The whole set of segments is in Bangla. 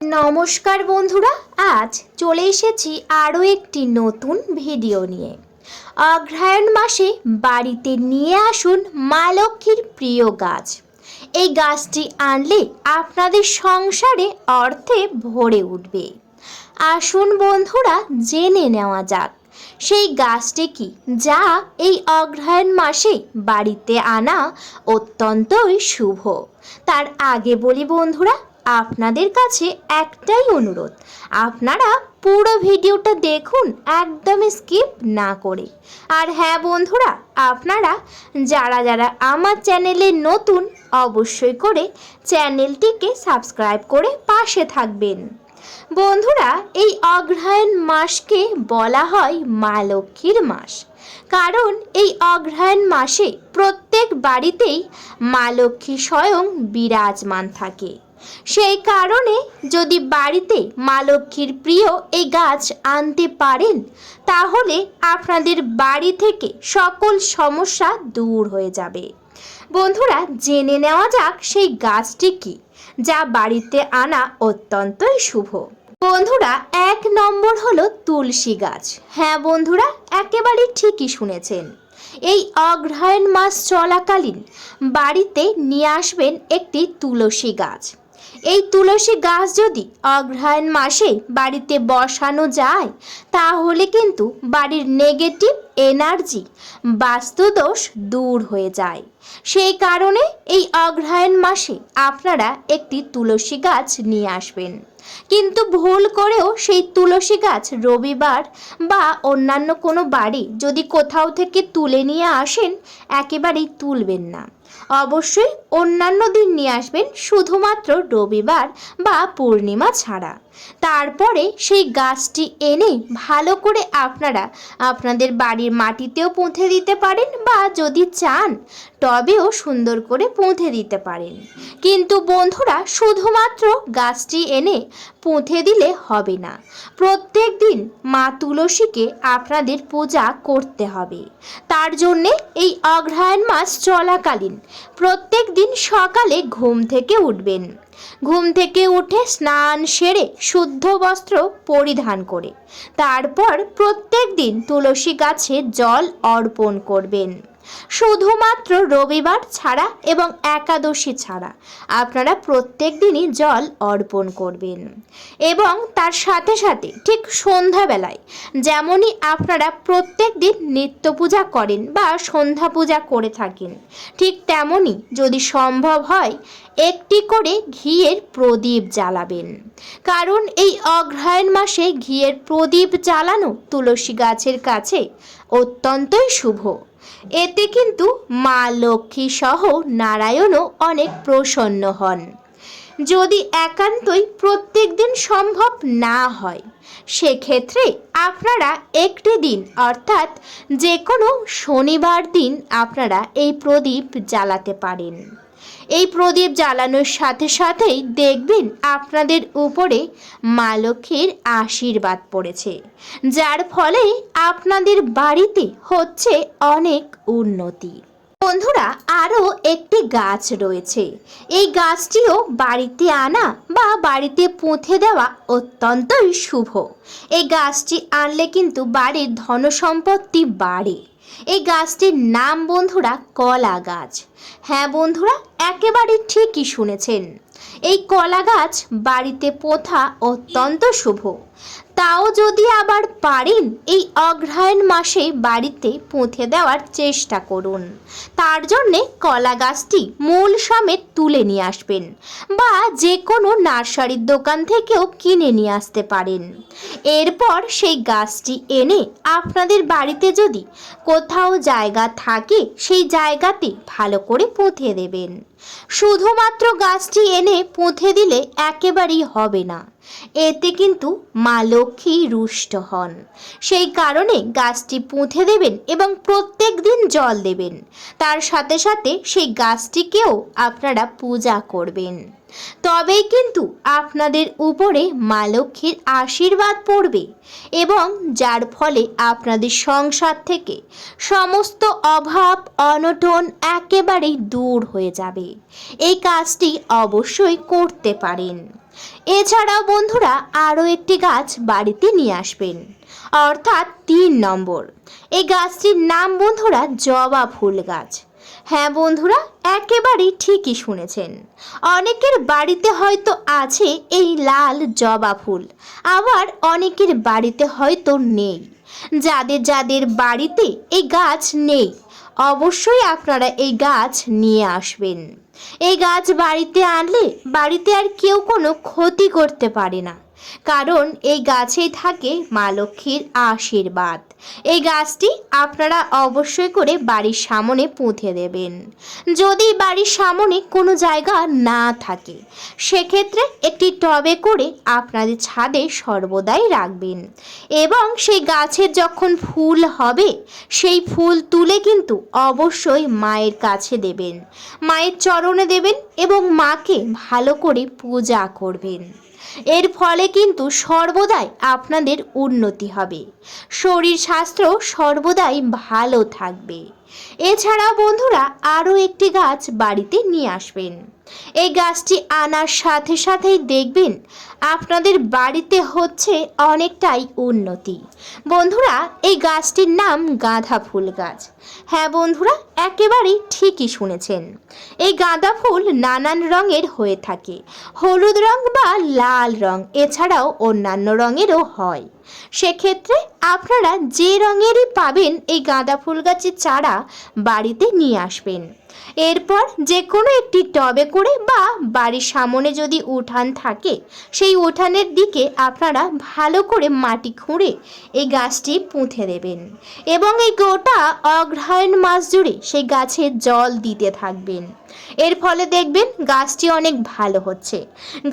নমস্কার বন্ধুরা, আজ চলে এসেছি আরও একটি নতুন ভিডিও নিয়ে। অগ্রহায়ণ মাসে বাড়িতে নিয়ে আসুন মা লক্ষ্মীর প্রিয় গাছ। এই গাছটি আনলে আপনাদের সংসারে অর্থে ভরে উঠবে। আসুন বন্ধুরা, জেনে নেওয়া যাক, সেই গাছটি কি যা এই অগ্রহায়ণ মাসে বাড়িতে আনা অত্যন্তই শুভ? তার আগে বলি বন্ধুরা আপনাদের কাছে একটাই অনুরোধ, আপনারা পুরো ভিডিওটা দেখুন, একদম স্কিপ না করে। আর হ্যাঁ বন্ধুরা, আপনারা যারা যারা আমার চ্যানেলে নতুন, অবশ্যই করে চ্যানেলটিকে সাবস্ক্রাইব করে পাশে থাকবেন। বন্ধুরা, এই অগ্রহায়ণ মাসকে বলা হয় মা লক্ষ্মীর মাস। কারণ এই অগ্রহায়ণ মাসে প্রত্যেক বাড়িতেই মা লক্ষ্মী স্বয়ং বিরাজমান থাকে। সেই কারণে যদি বাড়িতে মা লক্ষ্মীর প্রিয় এই গাছ আনতে পারেন, তাহলে আপনাদের বাড়ি থেকে সকল সমস্যা দূর হয়ে যাবে। বন্ধুরা, জেনে নেওয়া যাক সেই গাছটি কি, যা বাড়িতে আনা অত্যন্তই শুভ। বন্ধুরা, এক নম্বর হলো তুলসী গাছ। হ্যাঁ বন্ধুরা একেবারে ঠিকই শুনেছেন। এই অগ্রহায়ণ মাস চলাকালীন বাড়িতে নিয়ে আসবেন একটি তুলসী গাছ। এই তুলসী গাছ যদি অগ্রহায়ণ মাসে বাড়িতে বসানো যায়, তাহলে কিন্তু বাড়ির নেগেটিভ এনার্জি বাস্তুদোষ দূর হয়ে যায়। সেই কারণে এই অগ্রহায়ণ মাসে আপনারা একটি তুলসী গাছ নিয়ে আসবেন। কিন্তু ভুল করেও সেই তুলসী গাছ রবিবার বা অন্যান্য কোনো বাড়ি যদি কোথাও থেকে তুলে নিয়ে আসেন, একেবারেই তুলবেন না। অবশ্যই অন্যান্য দিন নিয়ে আসবেন শুধুমাত্র রবিবার বা পূর্ণিমা ছাড়া। তারপরে সেই গাছটি এনে ভালো করে আপনারা আপনাদের বাড়ির মাটিতেও পুঁতে দিতে পারেন বা যদি চান, টবেও সুন্দর করে পুঁতে দিতে পারেন। কিন্তু বন্ধুরা, শুধুমাত্র গাছটি এনে পুঁতে দিলে হবে না। প্রত্যেক দিন মা তুলসীকে আপনাদের পূজা করতে হবে। তার জন্যে এই অগ্রহায়ণ মাস চলাকালীন প্রত্যেক দিন সকালে ঘুম থেকে উঠবেন। ঘুম থেকে উঠে স্নান সেরে শুদ্ধ বস্ত্র পরিধান করে। তারপর প্রত্যেক দিন তুলসী গাছে জল অর্পণ করবেন। শুধুমাত্র রবিবার ছাড়া এবং একাদশী ছাড়া আপনারা প্রত্যেক দিনই জল অর্পণ করবেন। এবং তার সাথে সাথে ঠিক সন্ধ্যাবেলায় যেমনই আপনারা প্রত্যেক দিন নিত্য পূজা করেন বা সন্ধ্যা পূজা করে থাকেন, ঠিক তেমনই যদি সম্ভব হয় একটি করে ঘিয়ের প্রদীপ জ্বালাবেন। কারণ এই অগ্রহায়ণ মাসে ঘিয়ের প্রদীপ জ্বালানো তুলসী গাছের কাছে অত্যন্তই শুভ। এতে কিন্তু মা লক্ষ্মী সহ নারায়ণও অনেক প্রসন্ন হন। যদি একান্তই প্রত্যেক দিন সম্ভব না হয়, সেক্ষেত্রে আপনারা একটি দিন, অর্থাৎ যে কোনো শনিবার দিন আপনারা এই প্রদীপ জ্বালাতে পারেন। এই প্রদীপ জ্বালানোর সাথে সাথেই দেখবেন আপনাদের উপরে মা লক্ষ্মীর আশীর্বাদ পড়েছে, যার ফলে আপনাদের বাড়িতে হচ্ছে অনেক উন্নতি। বন্ধুরা, আরও একটি গাছ রয়েছে। এই গাছটিও বাড়িতে আনা বা বাড়িতে পুঁতে দেওয়া অত্যন্তই শুভ। এই গাছটি আনলে কিন্তু বাড়ির ধনসম্পত্তি বাড়ে। এই গাছটির নাম বন্ধুরা কলা গাছ। হ্যাঁ বন্ধুরা একেবারে ঠিকই শুনেছেন। এই কলা গাছ বাড়িতে পোথা অত্যন্ত শুভ। তাও যদি আবার পারেন এই অগ্রহায়ণ মাসে বাড়িতে পুঁথে দেওয়ার চেষ্টা করুন। তার জন্যে কলা গাছটি মূল সমেত তুলে নিয়ে আসবেন বা যে কোনো নার্সারির দোকান থেকেও কিনে নিয়ে আসতে পারেন। এরপর সেই গাছটি এনে আপনাদের বাড়িতে যদি কোথাও জায়গা থাকে সেই জায়গাতে ভালো করে পুঁতে দেবেন। শুধুমাত্র গাছটি এনে পুঁতে দিলে একেবারেই হবে না। এতে কিন্তু মা লক্ষ্মী রুষ্ট হন। সেই কারণে গাছটি পুঁতে দেবেন এবং প্রত্যেক দিন জল দেবেন। তার সাথে সাথে সেই গাছটিকেও আপনারা পূজা করবেন। তবেই কিন্তু আপনাদের উপরে মা লক্ষ্মীর আশীর্বাদ পড়বে এবং যার ফলে আপনাদের সংসার থেকে সমস্ত অভাব, অনটন একেবারেই দূর হয়ে যাবে। এই কাজটি অবশ্যই করতে পারেন। এছাড়াও বন্ধুরা আরও একটি গাছ বাড়িতে নিয়ে আসবেন। অর্থাৎ তিন নম্বর। এই গাছটির নাম বন্ধুরা জবা ফুল গাছ। হ্যাঁ বন্ধুরা, একেবারেই ঠিকই শুনেছেন। অনেকের বাড়িতে হয়তো আছে এই লাল জবা ফুল, আবার অনেকের বাড়িতে হয়তো নেই। যাদের যাদের বাড়িতে এই গাছ নেই, অবশ্যই আপনারা এই গাছ নিয়ে আসবেন। এই গাছ বাড়িতে আনলে বাড়িতে আর কেউ কোনো ক্ষতি করতে পারে না। কারণ এই গাছেই থাকে মা লক্ষ্মীর আশীর্বাদ। এই গাছটি আপনারা অবশ্যই করে বাড়ির সামনে পুঁতে দেবেন। যদি বাড়ির সামনে কোনো জায়গা না থাকে, সেক্ষেত্রে একটি টবে করে আপনাদের ছাদে সর্বদাই রাখবেন এবং সেই গাছের যখন ফুল হবে, সেই ফুল তুলে কিন্তু অবশ্যই মায়ের কাছে দেবেন। মায়ের চরণে দেবেন এবং মাকে ভালো করে পূজা করবেন। এর ফলে কিন্তু সর্বদাই আপনাদের উন্নতি হবে। শরীর স্বাস্থ্য সর্বদাই ভালো থাকবে। এছাড়া বন্ধুরা আরও একটি গাছ বাড়িতে নিয়ে আসবেন। এই গাছটি আনার সাথে সাথেই দেখবেন আপনাদের বাড়িতে হচ্ছে অনেকটাই উন্নতি। বন্ধুরা, এই গাছটির নাম গাঁদা ফুল গাছ। হ্যাঁ বন্ধুরা একেবারেই ঠিকই শুনেছেন। এই গাঁদা ফুল নানান রঙের হয়ে থাকে। হলুদ রং বা লাল রং, এছাড়াও অন্যান্য রঙেরও হয়। সেক্ষেত্রে আপনারা যে রঙেরই পাবেন এই গাঁদা ফুল গাছের চারা বাড়িতে নিয়ে আসবেন। এরপর যে কোনো একটি টবে করে বা বাড়ির সামনে যদি উঠান থাকে, সেই উঠানের দিকে আপনারা ভালো করে মাটি খুঁড়ে এই গাছটি পুঁতে দেবেন এবং এই গোটা অগ্রহায়ণ মাস জুড়ে সেই গাছে জল দিতে থাকবেন। এর ফলে দেখবেন গাছটি অনেক ভালো হচ্ছে।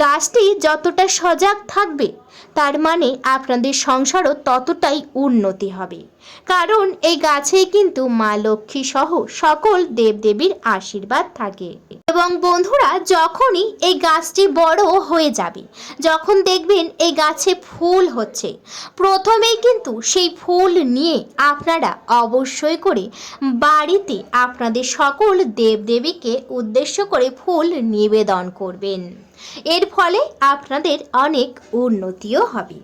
গাছটি যতটা সজাগ থাকবে তার মানে আপনাদের সংসারও ততটাই উন্নতি হবে। কারণ এই গাছেই কিন্তু মা লক্ষ্মী সহ সকল দেবদেবীর আশীর্বাদ থাকে। এবং বন্ধুরা, যখনই এই গাছটি বড় হয়ে যাবে, যখন দেখবেন এই গাছে ফুল হচ্ছে, প্রথমেই কিন্তু সেই ফুল নিয়ে আপনারা অবশ্যই করে বাড়িতে আপনাদের সকল দেবদেবীকে উদ্দেশ্য করে ফুল নিবেদন করবেন। এর ফলে আপনাদের অনেক উন্নতিও হবে।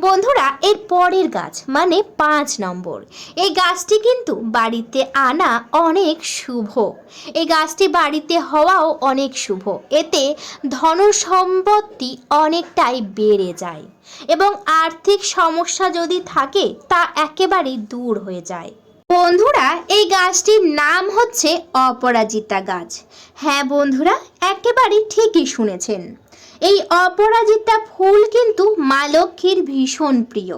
বন্ধুরা, এর পরের গাছ মানে পাঁচ নম্বর। এই গাছটি কিন্তু বাড়িতে আনা অনেক শুভ। এই গাছটি বাড়িতে হওয়াও অনেক শুভ। এতে ধন সম্পত্তি অনেকটাই বেড়ে যায় এবং আর্থিক সমস্যা যদি থাকে, তা একেবারেই দূর হয়ে যায়। বন্ধুরা, এই গাছটির নাম হচ্ছে অপরাজিতা গাছ। হ্যাঁ বন্ধুরা একেবারে ঠিকই শুনেছেন। এই অপরাজিতা ফুল কিন্তু মা লক্ষ্মীর ভীষণ প্রিয়।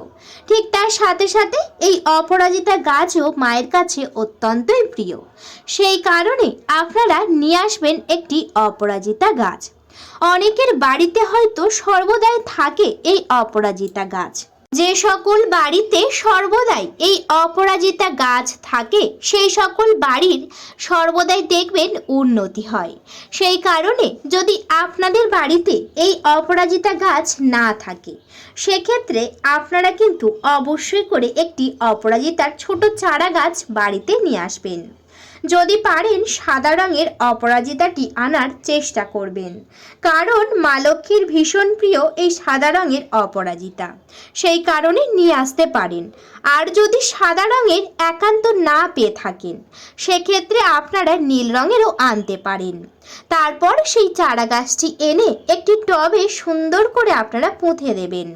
ঠিক তার সাথে সাথে এই অপরাজিতা গাছও মায়ের কাছে অত্যন্তই প্রিয়। সেই কারণে আপনারা নিয়ে আসবেন একটি অপরাজিতা গাছ। অনেকের বাড়িতে হয়তো সর্বদাই থাকে এই অপরাজিতা গাছ। যে সকল বাড়িতে সর্বদাই এই অপরাজিতা গাছ থাকে, সেই সকল বাড়ির সর্বদাই দেখবেন উন্নতি হয়। সেই কারণে যদি আপনাদের বাড়িতে এই অপরাজিতা গাছ না থাকে, সেক্ষেত্রে আপনারা কিন্তু অবশ্যই করে একটি অপরাজিতার ছোট চারা গাছ বাড়িতে নিয়ে আসবেন। যদি পারেন সাদা রঙের অপরাজিতাটি আনার চেষ্টা করবেন। কারণ মা লক্ষ্মীর ভীষণ প্রিয় এই সাদা রঙের অপরাজিতা। সেই কারণে নিয়ে আসতে পারেন। আর যদি সাদা রঙের একান্ত না পেয়ে থাকেন, সেক্ষেত্রে আপনারা নীল রঙেরও আনতে পারেন। তারপর সেই চারা গাছটি এনে একটি টবে সুন্দর করে আপনারা পুঁতে দেবেন।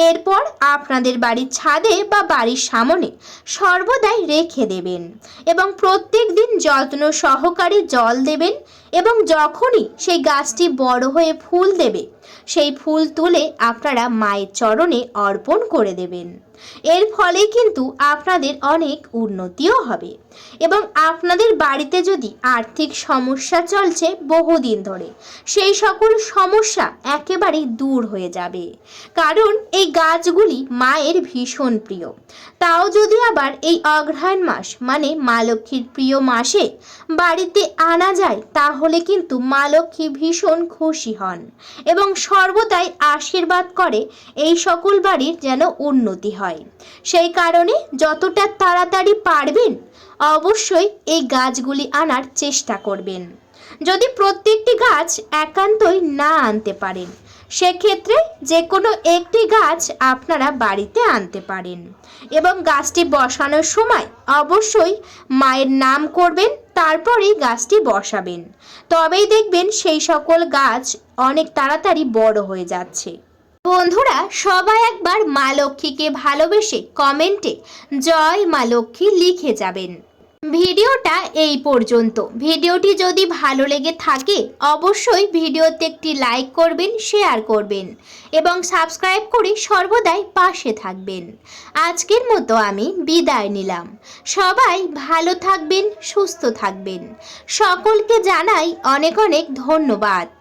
এরপর আপনাদের বাড়ির ছাদে বা বাড়ির সামনে সর্বদাই রেখে দেবেন এবং প্রত্যেক দিন যত্ন সহকারে জল দেবেন এবং যখনই সেই গাছটি বড় হয়ে ফুল দেবে সেই ফুল তুলে আপনারা মায়ের চরণে অর্পণ করে দেবেন। এর ফলে কিন্তু আপনাদের অনেক উন্নতিও হবে এবং আপনাদের বাড়িতে যদি আর্থিক সমস্যা চলছে বহুদিন ধরে, সেই সকল সমস্যা একেবারেই দূর হয়ে যাবে। কারণ এই গাছগুলি মায়ের ভীষণ প্রিয়। তাও যদি আবার এই অগ্রহায়ণ মাস মানে মা লক্ষ্মীর প্রিয় মাসে বাড়িতে আনা যায়, তাহলে কিন্তু মা লক্ষ্মী ভীষণ খুশি হন এবং সর্বদাই আশীর্বাদ করে, এই সকল বাড়ির যেন উন্নতি হয়। সেই কারণে যতটা তাড়াতাড়ি পারবেন, অবশ্যই এই গাছগুলি আনার চেষ্টা করবেন। যদি প্রত্যেকটি গাছ একান্তই না আনতে পারেন, সেক্ষেত্রে যে কোনো একটি গাছ আপনারা বাড়িতে আনতে পারেন। এবং গাছটি বসানোর সময় অবশ্যই মায়ের নাম করবেন তারপরেই গাছটি বসাবেন। তবেই দেখবেন সেই সকল গাছ অনেক তাড়াতাড়ি বড় হয়ে যাচ্ছে। বন্ধুরা, সবাই একবার মা লক্ষ্মীকে ভালোবেসে কমেন্টে জয় মা লক্ষ্মী লিখে যাবেন। ভিডিওটা এই পর্যন্ত। ভিডিওটি যদি ভালো লেগে থাকে, অবশ্যই ভিডিওতে একটি লাইক করবেন, শেয়ার করবেন এবং সাবস্ক্রাইব করে সর্বদাই পাশে থাকবেন। আজকের মতো আমি বিদায় নিলাম। সবাই ভালো থাকবেন, সুস্থ থাকবেন। সকলকে জানাই অনেক অনেক ধন্যবাদ।